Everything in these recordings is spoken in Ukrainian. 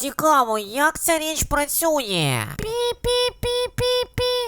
Цікаво, як ця річ працює. Пі-пі-пі-пі-пі.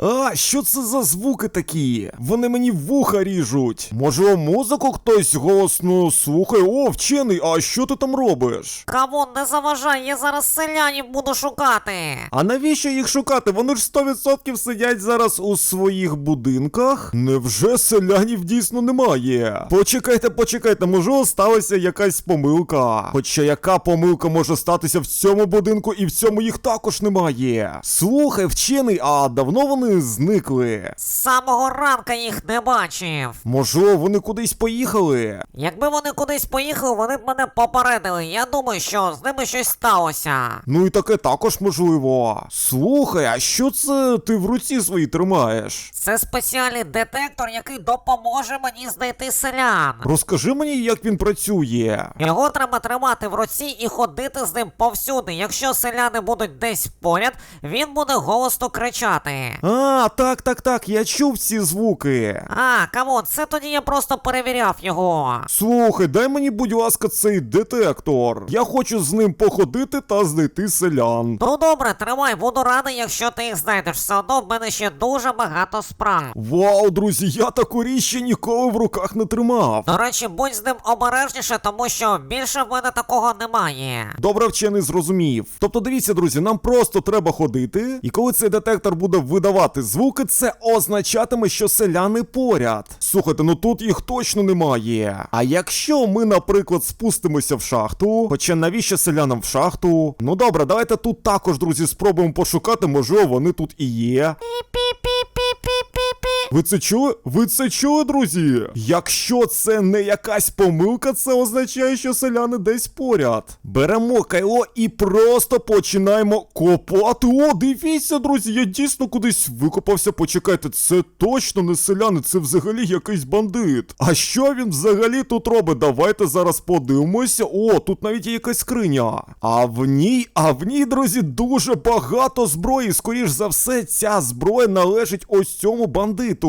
А, що це за звуки такі? Вони мені вуха ріжуть. Може, музику хтось голосно слухає? О, вчений, а що ти там робиш? Кавун, не заважай, я зараз селянів буду шукати. А навіщо їх шукати? Вони ж 100% сидять зараз у своїх будинках. Невже селянів дійсно немає? Почекайте, почекайте, може сталася якась помилка. Хоча яка помилка може статися в цьому будинку і в цьому їх також немає. Слухай, вчений, а давно вони зникли? З самого ранка їх не бачив. Може, вони кудись поїхали? Якби вони кудись поїхали, вони б мене попередили. Я думаю, що з ними щось сталося. Ну і таке також можливо. Слухай, а що це ти в руці своїй тримаєш? Це спеціальний детектор, який допоможе мені знайти селян. Розкажи мені, як він працює. Його треба тримати в руці і ходити з ним повсюди. Якщо селяни будуть десь поряд, він буде голосно кричати. А, так, так, так, я чув ці звуки. А, камон, це тоді я просто перевіряв його. Слухай, дай мені, будь ласка, цей детектор. Я хочу з ним походити та знайти селян. Ну добре, тримай, буду радий, якщо ти їх знайдеш. Все одно в мене ще дуже багато справ. Вау, друзі, я таку річ ще ніколи в руках не тримав. До речі, будь з ним обережніше, тому що більше в мене такого немає. Добре вчений зрозумів. Тобто, дивіться, друзі, нам просто треба ходити, і коли цей детектор буде видавати звуки, це означатиме, що селяни поряд. Слухайте, ну тут їх точно немає. А якщо ми, наприклад, спустимося в шахту, хоча навіщо селянам в шахту? Ну добре, давайте тут також, друзі, спробуємо пошукати, можливо, вони тут і є. Пі-пі-пі-пі-пі. Ви це чули? Ви це чули, друзі? Якщо це не якась помилка, це означає, що селяни десь поряд. Беремо кайло і просто починаємо копати. О, дивіться, друзі, я дійсно кудись викопався. Почекайте, це точно не селяни, це взагалі якийсь бандит. А що він взагалі тут робить? Давайте зараз подивимося. О, тут навіть є якась скриня. А в ній, а в ній, друзі, дуже багато зброї. Скоріш за все, ця зброя належить ось цьому бандиту.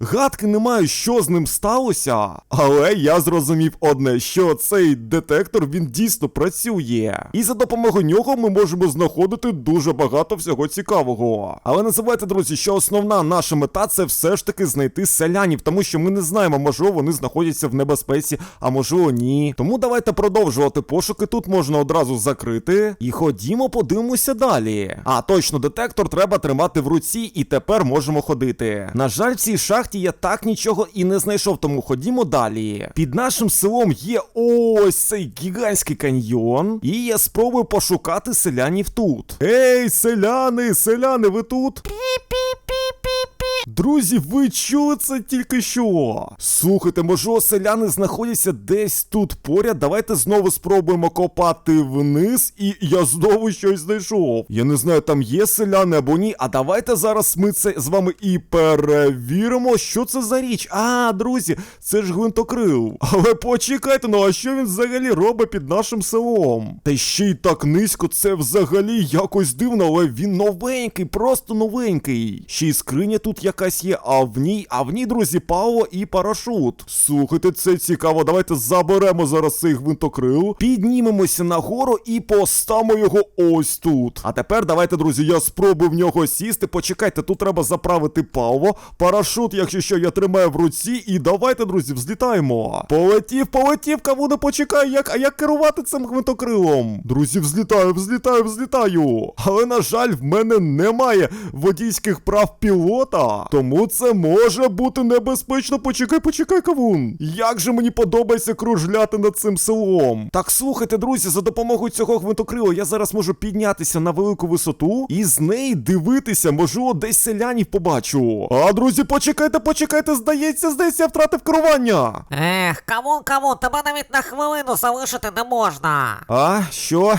Гадки не маю, що з ним сталося. Але я зрозумів одне, що цей детектор він дійсно працює. І за допомогою нього ми можемо знаходити дуже багато всього цікавого. Але не забувайте, друзі, що основна наша мета це все ж таки знайти селянів, тому що ми не знаємо, можливо, вони знаходяться в небезпеці, а можливо, ні. Тому давайте продовжувати пошуки. Тут можна одразу закрити. І ходімо, подивимося далі. А точно, детектор треба тримати в руці, і тепер можемо ходити. На жаль, цій шахті я так нічого і не знайшов, тому ходімо далі. Під нашим селом є ось цей гігантський каньйон, і я спробую пошукати селянів тут. Ей, селяни, селяни, ви тут? Друзі, ви чули це тільки що? Слухайте, можливо, селяни знаходяться десь тут поряд. Давайте знову спробуємо копати вниз, і я знову щось знайшов. Я не знаю, там є селяни або ні. А давайте зараз ми це з вами і перевіримо, що це за річ. А, друзі, це ж гвинтокрил. Але почекайте, ну а що він взагалі робить під нашим селом? Та ще й так низько, це взагалі якось дивно, але він новенький, просто новенький. Ще й скриня тут якась є, а в ній, а в ній, друзі, паво і парашут. Слухайте, це цікаво. Давайте заберемо зараз цей гвинтокрил, піднімемося нагору і поставимо його ось тут. А тепер давайте, друзі, я спробую в нього сісти. Почекайте, тут треба заправити паливо. Парашут, якщо що, я тримаю в руці. І давайте, друзі, взлітаємо. Полетів, полетів, кому не почекай, як, а як керувати цим гвинтокрилом? Друзі, взлітаю, взлітаю, взлітаю. Але, на жаль, в мене немає водійських прав пілота. Тому це може бути небезпечно. Почекай, почекай, кавун. Як же мені подобається кружляти над цим селом. Так, слухайте, друзі, за допомогою цього гвинтокрила я зараз можу піднятися на велику висоту і з неї дивитися, можливо, десь селянів побачу. А, друзі, почекайте, почекайте, здається, здається, я втратив керування. Ех, камон, камон, тебе навіть на хвилину залишити не можна. А, що?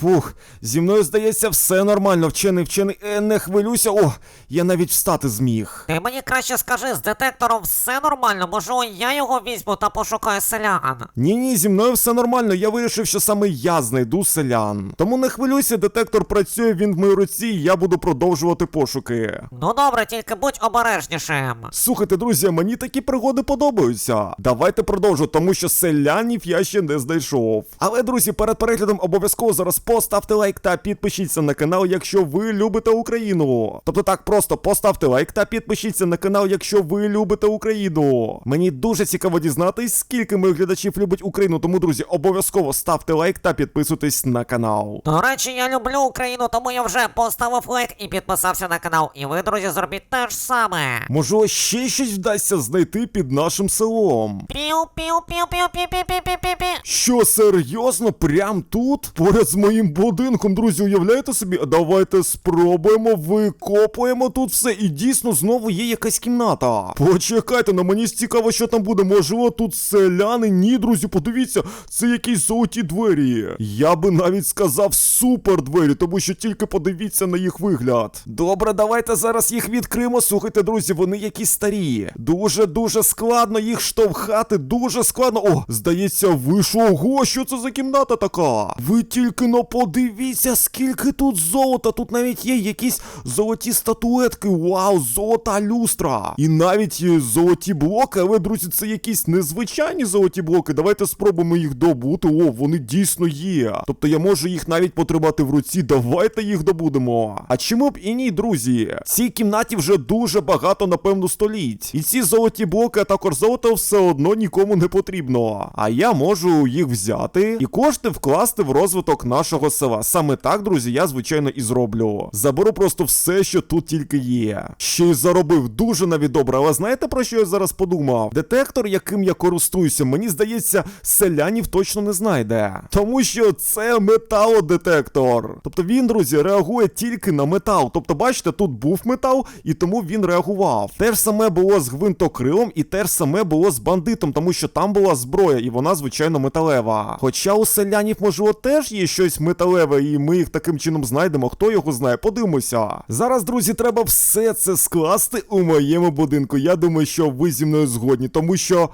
Фух, зі мною здається, все нормально. Вчений, вчений, е, не хвилюйся. О, я навіть встати зміг. Ти мені краще скажи, з детектором все нормально, може я його візьму та пошукаю селян. Ні, ні, зі мною все нормально. Я вирішив, що саме я знайду селян. Тому не хвилюйся, детектор працює, він в моїй руці, і я буду продовжувати пошуки. Ну добре, тільки будь обережнішим. Слухайте, друзі, мені такі пригоди подобаються. Давайте продовжу, тому що селянів я ще не знайшов. Але, друзі, перед переглядом обов'язково зараз поставте лайк та підпишіться на канал, якщо ви любите Україну. Тобто так, просто поставте лайк та підпишіться на канал, якщо ви любите Україну. Мені дуже цікаво дізнатись, скільки моїх глядачів любить Україну. Тому, друзі, обов'язково ставте лайк та підписуйтесь на канал. До речі, я люблю Україну, тому я вже поставив лайк і підписався на канал. І ви, друзі, зробіть те ж саме. Можливо, ще щось вдасться знайти під нашим селом. Піу, піу, піу, піу, піу, піу, піу, піу, піу, піу. Що серйозно, прям тут? Поряд з моїм будинком, друзі, уявляєте собі? Давайте спробуємо, викопуємо тут все. І дійсно знову є якась кімната. Почекайте, на мені цікаво, що там буде. Можливо, тут селяни. Ні, друзі, подивіться, це якісь золоті двері. Я би навіть сказав супер двері, тому що тільки подивіться на їх вигляд. Добре, давайте зараз їх відкриємо. Слухайте, друзі, вони якісь старі. Дуже дуже складно їх штовхати. Дуже складно. О, здається, вийшов. Ого, що це за кімната така? Ви тільки но подивіться, скільки тут золота. Тут навіть є якісь золоті статуетки. Вау, золота люстра. І навіть золоті блоки, але, друзі, це якісь незвичайні золоті блоки. Давайте спробуємо їх добути. О, вони дійсно є. Тобто я можу їх навіть потримати в руці. Давайте їх добудемо. А чому б і ні, друзі? В цій кімнаті вже дуже багато, напевно, століть. І ці золоті блоки, а також золото все одно нікому не потрібно. А я можу їх взяти і кошти вкласти в розвиток нашого села. Саме так, друзі, я звичайно і зроблю. Заберу просто все, що тут тільки є. Ще й заробив дуже навіть добре. Але знаєте про що я зараз подумав? Детектор, яким я користуюся, мені здається, селянів точно не знайде. Тому що це металодетектор. Тобто він, друзі, реагує тільки на метал. Тобто, бачите, тут був метал, і тому він реагував. Те ж саме було з гвинтокрилом, і те ж саме було з бандитом, тому що там була зброя, і вона, звичайно, металева. Хоча у селянів, можливо, теж є щось металеве, і ми їх таким чином знайдемо. Хто його знає? Подивимося. Зараз, друзі, треба все це скласти у моєму будинку. Я думаю, що ви зі мною згодні, тому що.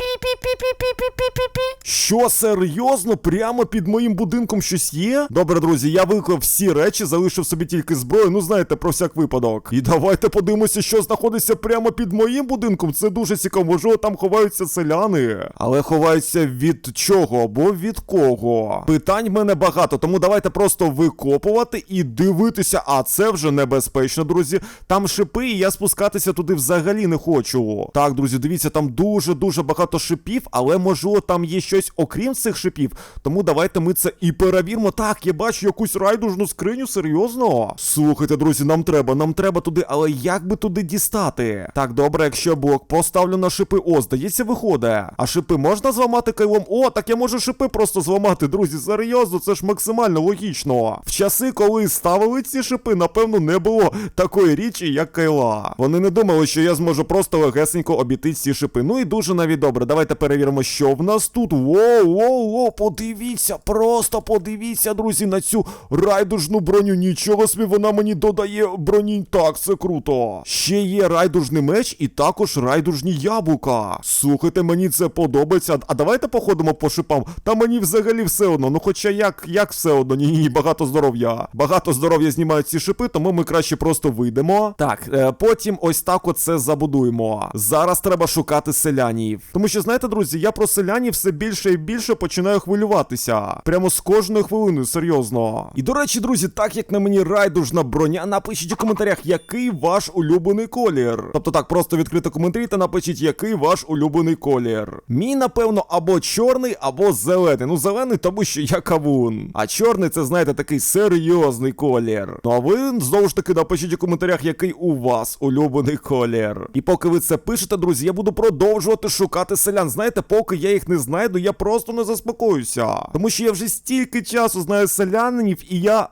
Що серйозно? Прямо під моїм будинком щось є? Добре, друзі, я виклав всі речі, залишив собі тільки зброю. Ну знаєте, про всяк випадок. І давайте подивимося, що знаходиться прямо під моїм будинком. Це дуже цікаво. Можливо, там ховаються селяни. Але ховаються від чого або від кого? Питань в мене багато, тому давайте просто викопувати і дивитися. А це вже небезпечно, друзі. Там шипи, і я спускатися туди взагалі не хочу. Так, друзі, дивіться, там дуже дуже багато шипів, але можливо там є щось окрім цих шипів. Тому давайте ми це і перевіримо. Так, я бачу якусь райдужну скриню, серйозно. Слухайте, друзі, нам треба, нам треба туди, але як би туди дістати? Так, добре, якщо блок поставлю на шипи. О, здається, виходить. А шипи можна зламати кайлом? О, так я можу шипи просто зламати, друзі. Серйозно, це ж максимально логічно. В часи, коли ставили ці шипи, напевно, не було такої річі, як кайла. Вони не думали, що я зможу просто легесенько обійти ці шипи. Ну і дуже навіть добре. Давайте перевіримо, що в нас тут. Воу, воу, воу, подивіться, просто подивіться, друзі, на цю райдужну броню. Нічого собі вона мені додає броні. Так, це круто. Ще є райдужний меч і також райдужні яблука. Слухайте, мені це подобається. А давайте походимо по шипам. Та мені взагалі все одно. Ну хоча як, як все одно? Ні, ні, багато здоров'я. Багато здоров'я знімають ці шипи, тому ми краще просто вийдемо. Так, е, потім ось так оце забудуємо. Зараз треба шукати селянів. Тому що, знаєте, друзі, я про селянів все більше і більше починаю хвилюватися. Прямо з кожною хвилиною, серйозно. І до речі, друзі, так як на мені райдужна броня, напишіть у коментарях, який ваш улюблений колір. Тобто так, просто відкрити коментарі та напишіть, який ваш улюблений колір. Мій, напевно, або чорний, або зелений. Ну, зелений, тому що я кавун. А чорний це, знаєте, такий серйозний колір. Ну а ви знову ж таки напишіть у коментарях, який у вас улюблений колір. І поки ви це пишете, друзі, я буду продовжувати шукати селян. Знаєте, поки я їх не знайду, я просто не заспокоюся. Тому що я вже стільки часу знаю селянинів, і я.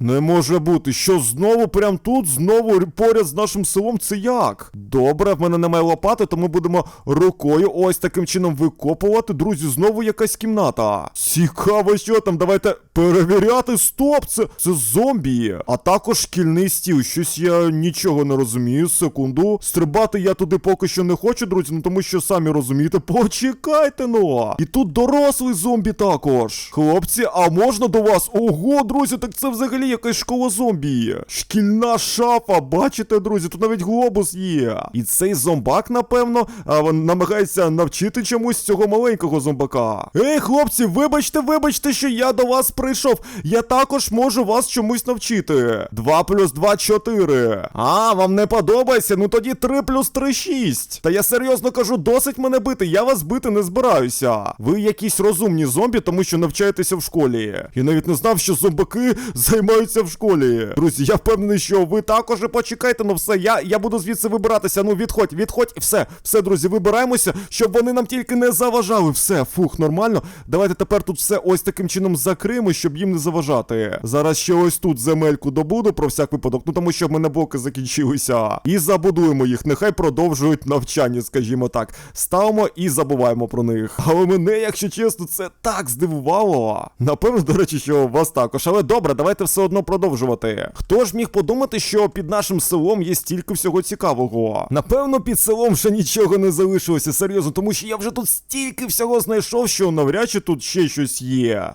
Не може бути, що знову прям тут, знову поряд з нашим селом, це як? Добре, в мене немає лопати, то ми будемо рукою ось таким чином викопувати. Друзі, знову якась кімната. Цікаво, що там. Давайте перевіряти. Стоп! Це, це зомбі. А також шкільний стіл. Щось я нічого не розумію. Секунду. Стрибати я туди поки що не хочу, друзі, ну тому що самі розумієте. Почекайте ну. І тут дорослий зомбі також. Хлопці, а можна до вас? Ого, друзі, так це взагалі якась школа зомбі. Шкільна шафа, бачите, друзі, тут навіть глобус є. І цей зомбак, напевно, намагається навчити чомусь цього маленького зомбака. Ей, хлопці, вибачте, вибачте, що я до вас прийшов. Я також можу вас чомусь навчити. 2 плюс 2 4. А, вам не подобається? Ну тоді 3 плюс 3 6. Та я серйозно кажу, досить мене бити. Я вас бити не збираюся. Ви якісь розумні зомбі, тому що навчаєтеся в школі. Я навіть не знав, що зомбаки займаються в школі. Друзі, я впевнений, що ви також почекайте, ну все, я, я буду звідси вибиратися. Ну відходь, відходь, все, все, друзі, вибираємося, щоб вони нам тільки не заважали. Все, фух, нормально. Давайте тепер тут все ось таким чином закриємо, щоб їм не заважати. Зараз ще ось тут земельку добуду про всяк випадок, ну тому що в мене блоки закінчилися. І забудуємо їх. Нехай продовжують навчання, скажімо так. Ставимо і забуваємо про них. Але мене, якщо чесно, це так здивувало. Напевно, до речі, що вас також. Але добре, давайте все одно продовжувати. Хто ж міг подумати, що під нашим селом є стільки всього цікавого? Напевно, під селом вже нічого не залишилося, серйозно, тому що я вже тут стільки всього знайшов, що навряд чи тут ще щось є.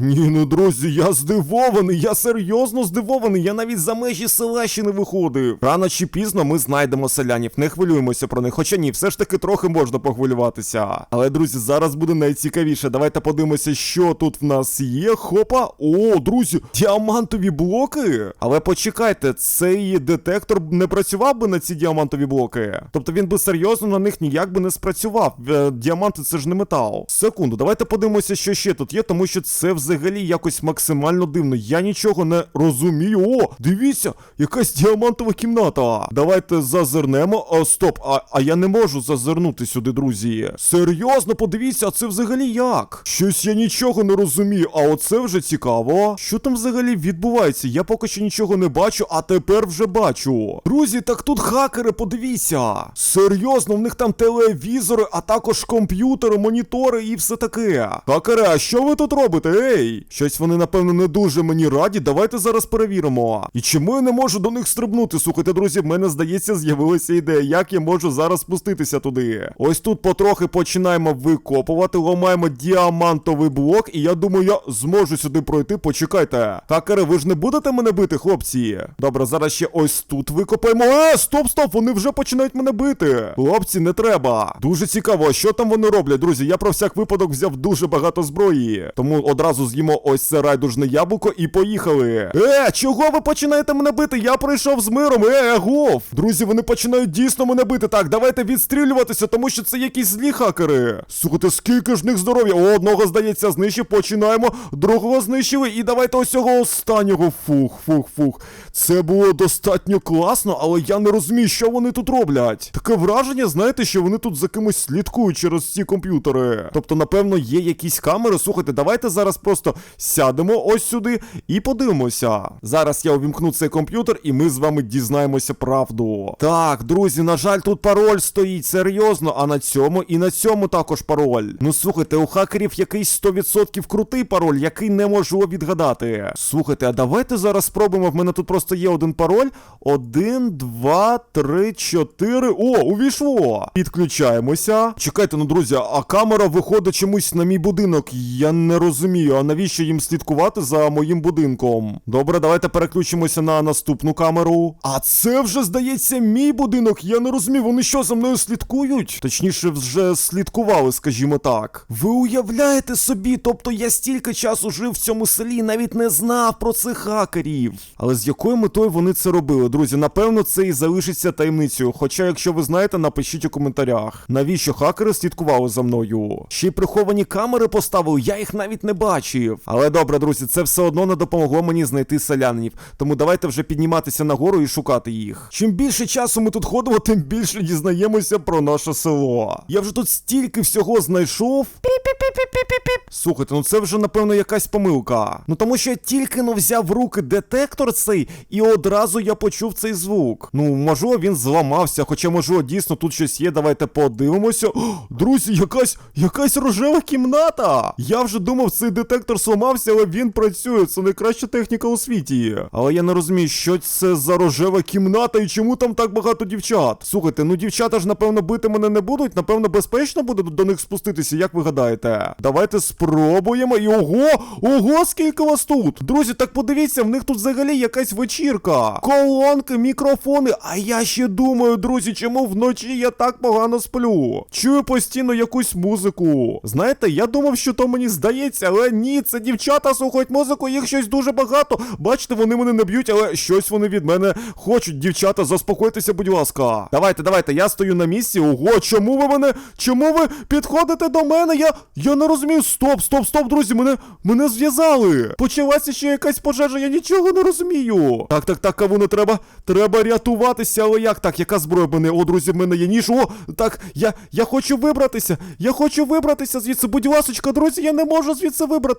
Ні, ну друзі, я здивований, я серйозно здивований. Я навіть за межі села ще не виходив. Рано чи пізно ми знайдемо селянів, не хвилюємося про них. Хоча ні, все ж таки трохи можна похвилюватися. Але, друзі, зараз буде найцікавіше. Давайте подивимося, що тут в нас є. Хопа. О, друзі, діамантові блоки. Але почекайте, цей детектор не працював би на ці діамантові блоки. Тобто він би серйозно на них ніяк би не спрацював. Е, Діаманти це ж не метал. Секунду, давайте подивимося, що ще тут є, тому що це взагалі якось максимально дивно. Я нічого не розумію. О, дивіться, якась діамантова кімната. Давайте зазирнемо. О, стоп, а, а я не можу зазирнути сюди, друзі. Серйозно, подивіться, а це взагалі як? Щось я нічого не розумію, а оце вже цікаво. Що там взагалі відбувається? Я поки що нічого не бачу, а тепер вже бачу. Друзі, так тут хакери, подивіться. Серйозно, в них там телевізори, а також комп'ютери, монітори і все таке. Хакери, а що ви тут робите? Ей? Щось вони, напевно, не дуже мені раді. Давайте зараз перевіримо. І чому я не можу до них стрибнути? Слухайте, друзі, в мене здається, з'явилася ідея, як я можу зараз спуститися туди. Ось тут потрохи починаємо викопувати, ламаємо діамантовий блок, і я думаю, я зможу сюди пройти. Почекайте. Хакери, ви ж не будете мене бити, хлопці? Добре, зараз ще ось тут викопаємо. Е, стоп, стоп, вони вже починають мене бити. Хлопці, не треба. Дуже цікаво, що там вони роблять, друзі. Я про всяк випадок взяв дуже багато зброї. Тому одразу з'їмо ось це райдужне яблуко і поїхали. Е, чого ви починаєте мене бити? Я прийшов з миром. Е, гов. Друзі, вони починають дійсно мене бити. Так, давайте відстрілюватися, тому що це якісь злі хакери. Слухайте, скільки ж них здоров'я? О, одного, здається, знищив. Починаємо. Другого знищили. І давайте ось цього останнього. Фух, фух, фух. Це було достатньо класно, але я не розумію, що вони тут роблять. Таке враження, знаєте, що вони тут за кимось слідкують через ці комп'ютери. Тобто, напевно, є якісь камери. Слухайте, давайте зараз просто сядемо ось сюди і подивимося. Зараз я увімкну цей комп'ютер, і ми з вами дізнаємося правду. Так, друзі, на жаль, тут пароль стоїть серйозно, а на цьому і на цьому також пароль. Ну слухайте, у хакерів якийсь 100% крутий пароль, який не можу відгадати. Слухайте, а давайте зараз спробуємо. В мене тут просто є один пароль. Один, два, три, чотири. О, увійшло. Підключаємося. Чекайте, ну друзі, а камера виходить чомусь на мій будинок. Я не розумію, а навіщо їм слідкувати за моїм будинком? Добре, давайте переключимося на наступну камеру. А це вже здається мій будинок. Я не розумію, вони що за мною слідкують? Точніше, вже слідкували, скажімо так. Ви уявляєте собі, тобто я стільки часу жив в цьому селі, навіть не знав про цих хакерів. Але з якою метою вони це робили, друзі? Напевно, це і залишиться таємницею. Хоча, якщо ви знаєте, напишіть у коментарях. Навіщо хакери слідкували за мною? Ще й приховані камери поставили, я їх навіть не бачив. Але добре, друзі, це все одно не допомогло мені знайти селянинів. Тому давайте вже підніматися нагору і шукати їх. Чим більше часу ми тут ходимо, тим більше дізнаємося про наше село. Я вже тут стільки всього знайшов. Слухайте, ну це вже напевно якась помилка. Ну тому що я тільки но взяв в руки детектор цей, і одразу я почув цей звук. Ну, можливо, він зламався, хоча, можливо, дійсно тут щось є. Давайте подивимося. О, друзі, якась якась рожева кімната. Я вже думав, цей детектор детектор сламався, але він працює. Це найкраща техніка у світі. Але я не розумію, що це за рожева кімната і чому там так багато дівчат. Слухайте, ну дівчата ж напевно бити мене не будуть. Напевно, безпечно буде до них спуститися, як ви гадаєте? Давайте спробуємо. І ого! Ого, скільки вас тут! Друзі, так подивіться, в них тут взагалі якась вечірка. Колонки, мікрофони. А я ще думаю, друзі, чому вночі я так погано сплю? Чую постійно якусь музику. Знаєте, я думав, що то мені здається, але ні, це дівчата слухають музику, їх щось дуже багато. Бачите, вони мене не б'ють, але щось вони від мене хочуть. Дівчата, заспокойтеся, будь ласка. Давайте, давайте, я стою на місці. Ого, чому ви мене? Чому ви підходите до мене? Я. Я не розумію. Стоп, стоп, стоп, друзі, мене мене зв'язали. Почалася ще якась пожежа, я нічого не розумію. Так, так, так, кавуне, треба. Треба рятуватися, але як так? Яка зброя в мене? О, друзі, в мене є ніж. О, так, я, я хочу вибратися. Я хочу вибратися звідси. Будь ласочка, друзі, я не можу звідси вибратися.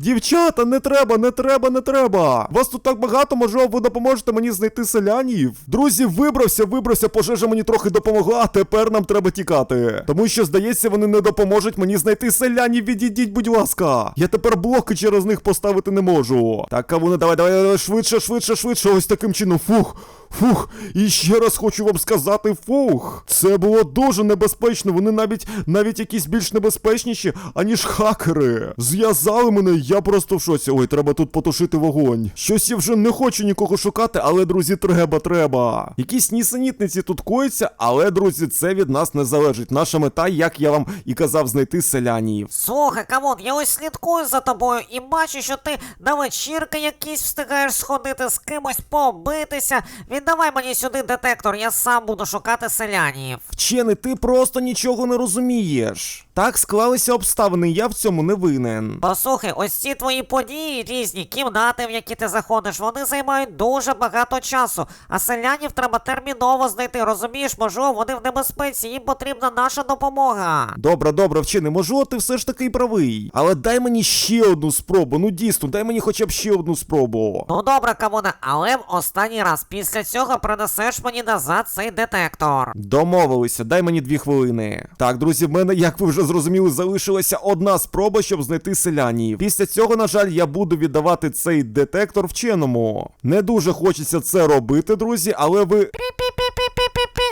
Дівчата, не треба, не треба, не треба. Вас тут так багато, може, ви допоможете мені знайти селянів. Друзі, вибрався, вибрався. Пожежа мені трохи допомогла, тепер нам треба тікати. Тому що, здається, вони не допоможуть мені знайти селянів. Відійдіть, будь ласка. Я тепер блоки через них поставити не можу. Так, кавуне, давай, давай, давай, швидше, швидше, швидше. Ось таким чином. Фух. Фух, і ще раз хочу вам сказати фух. Це було дуже небезпечно. Вони навіть навіть якісь більш небезпечніші, аніж хакери. Зв'язали мене, я просто в шоці. Ой, треба тут потушити вогонь. Щось я вже не хочу нікого шукати, але, друзі, треба, треба. Якісь нісенітниці тут коїться, але, друзі, це від нас не залежить. Наша мета, як я вам і казав, знайти селянів. Слухай, камон, я ось слідкую за тобою і бачу, що ти на вечірки якісь встигаєш сходити з кимось побитися. Віддавай мені сюди детектор, я сам буду шукати селянів. Вчений, ти просто нічого не розумієш. Так склалися обставини, я в цьому не винен. Послухай, ось ці твої події різні, кімнати, в які ти заходиш, вони займають дуже багато часу. А селянів треба терміново знайти, розумієш, можливо, вони в небезпеці, їм потрібна наша допомога. Добре, добре, вчений, можливо, ти все ж таки правий. Але дай мені ще одну спробу. Ну дійсно, дай мені хоча б ще одну спробу. Ну добре, Камоне, але в останній раз після цього принесеш мені назад цей детектор. Домовилися, дай мені дві хвилини. Так, друзі, в мене, як ви вже зрозуміли, залишилася одна спроба, щоб знайти селянів. Після цього, на жаль, я буду віддавати цей детектор вченому. Не дуже хочеться це робити, друзі, але ви.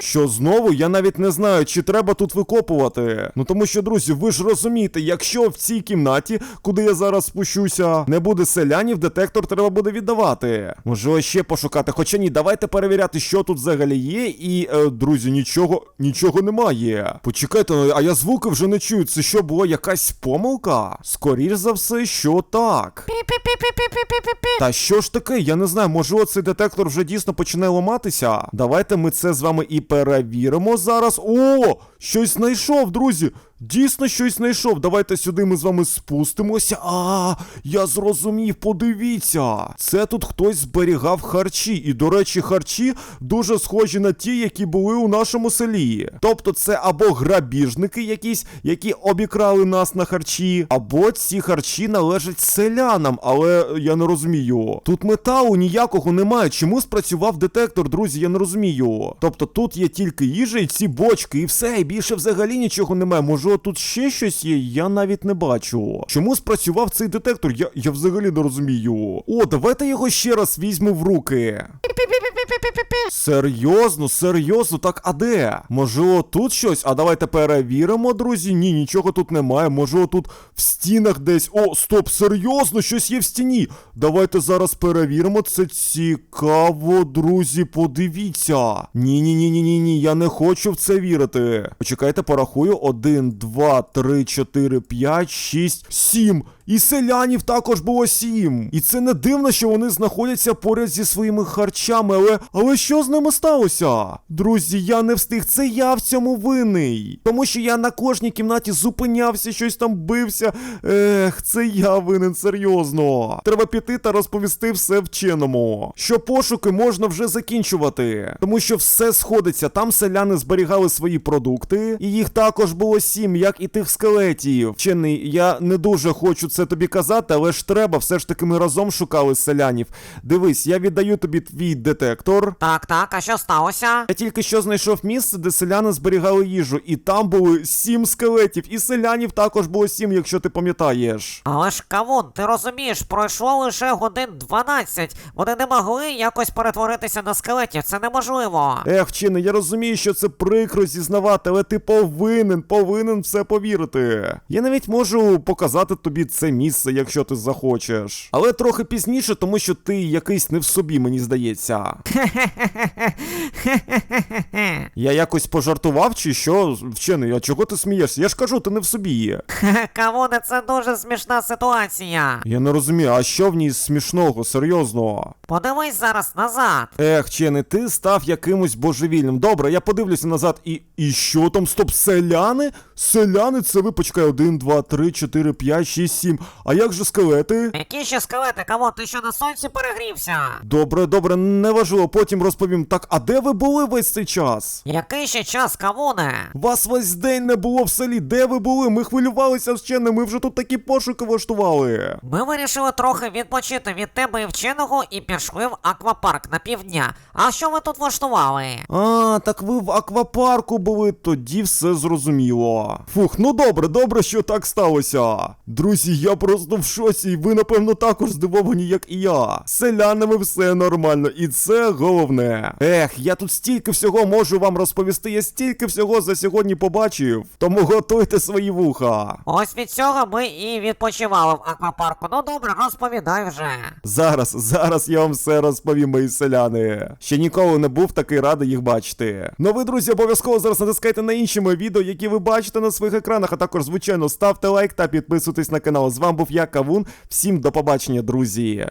Що знову? Я навіть не знаю, чи треба тут викопувати. Ну тому що, друзі, ви ж розумієте, якщо в цій кімнаті, куди я зараз спущуся, не буде селянів, детектор треба буде віддавати. Може ще пошукати. Хоча ні, давайте перевіряти, що тут взагалі є. І, е, друзі, нічого, нічого немає. Почекайте, ну, а я звуки вже не чую. Це що була якась помилка? Скоріш за все, що так. Та що ж таке? Я не знаю, можливо, цей детектор вже дійсно починає ламатися. Давайте ми це з вами і перевіримо зараз. О! Щось знайшов, друзі! Дійсно щось знайшов. Давайте сюди ми з вами спустимося. А, я зрозумів, подивіться. Це тут хтось зберігав харчі. І, до речі, харчі дуже схожі на ті, які були у нашому селі. Тобто, це або грабіжники якісь, які обікрали нас на харчі, або ці харчі належать селянам. Але я не розумію. Тут металу ніякого немає. Чому спрацював детектор, друзі? Я не розумію. Тобто тут є тільки їжа і ці бочки, і все, і більше взагалі нічого немає. Можливо, тут ще щось є, я навіть не бачу. Чому спрацював цей детектор? Я, я взагалі не розумію. О, давайте його ще раз візьму в руки. Серйозно, серйозно, так а де? Можливо, тут щось? А давайте перевіримо, друзі. Ні, нічого тут немає. Можливо, тут в стінах десь. О, стоп, серйозно, щось є в стіні. Давайте зараз перевіримо. Це цікаво, друзі. Подивіться. Ні, ні, ні, ні, ні, ні. Я не хочу в це вірити. Почекайте, порахую. Один, два, три, чотири, п'ять, шість, сім. І селянів також було сім. І це не дивно, що вони знаходяться поряд зі своїми харчами, але але що з ними сталося? Друзі, я не встиг. Це я в цьому винний. Тому що я на кожній кімнаті зупинявся, щось там бився. Ех, це я винен, серйозно. Треба піти та розповісти все вченому. Що пошуки можна вже закінчувати. Тому що все сходиться. Там селяни зберігали свої продукти, і їх також було сім. Потім, як і тих скелетів. Вчений, я не дуже хочу це тобі казати, але ж треба, все ж таки ми разом шукали селянів. Дивись, я віддаю тобі твій детектор. Так, так, а що сталося? Я тільки що знайшов місце, де селяни зберігали їжу, і там були сім скелетів, і селянів також було сім, якщо ти пам'ятаєш. Але ж кавун, ти розумієш, пройшло лише годин 12. Вони не могли якось перетворитися на скелетів, це неможливо. Ех, вчений, я розумію, що це прикро зізнавати, але ти повинен, повинен в це повірити. Я навіть можу показати тобі це місце, якщо ти захочеш. Але трохи пізніше, тому що ти якийсь не в собі, мені здається. Я якось пожартував, чи що? Вчений, а чого ти смієшся? Я ж кажу, ти не в собі. Кавуне, це дуже смішна ситуація. Я не розумію, а що в ній смішного, серйозного? Подивись зараз назад. Ех, вчений, ти став якимось божевільним. Добре, я подивлюся назад. І. І що там? Стоп, селяни? Селяни, це ви почекай, 1, 2, 3, 4, 5, 6, 7. А як же скелети? Які ще скелети, кавун, ти що на сонці перегрівся? Добре, добре, неважливо, потім розповім. Так, а де ви були весь цей час? Який ще час, кавуне? Вас весь день не було в селі. Де ви були? Ми хвилювалися вченим, ми вже тут такі пошуки влаштували. Ми вирішили трохи відпочити від тебе і вченого і пішли в аквапарк на півдня. А що ви тут влаштували? А, так ви в аквапарку були, тоді все зрозуміло. Фух, ну добре, добре, що так сталося. Друзі, я просто в шоці, і ви, напевно, також здивовані, як і я. З Селянами все нормально, і це головне. Ех, я тут стільки всього можу вам розповісти, я стільки всього за сьогодні побачив. Тому готуйте свої вуха. Ось від цього ми і відпочивали в аквапарку. Ну добре, розповідай вже. Зараз, зараз я вам все розповім, мої селяни. Ще ніколи не був такий радий їх бачити. Ну ви, друзі, обов'язково зараз натискайте на інші мої відео, які ви бачите на своїх екранах, а також, звичайно, ставте лайк та підписуйтесь на канал. З вами був я, Кавун. Всім до побачення, друзі.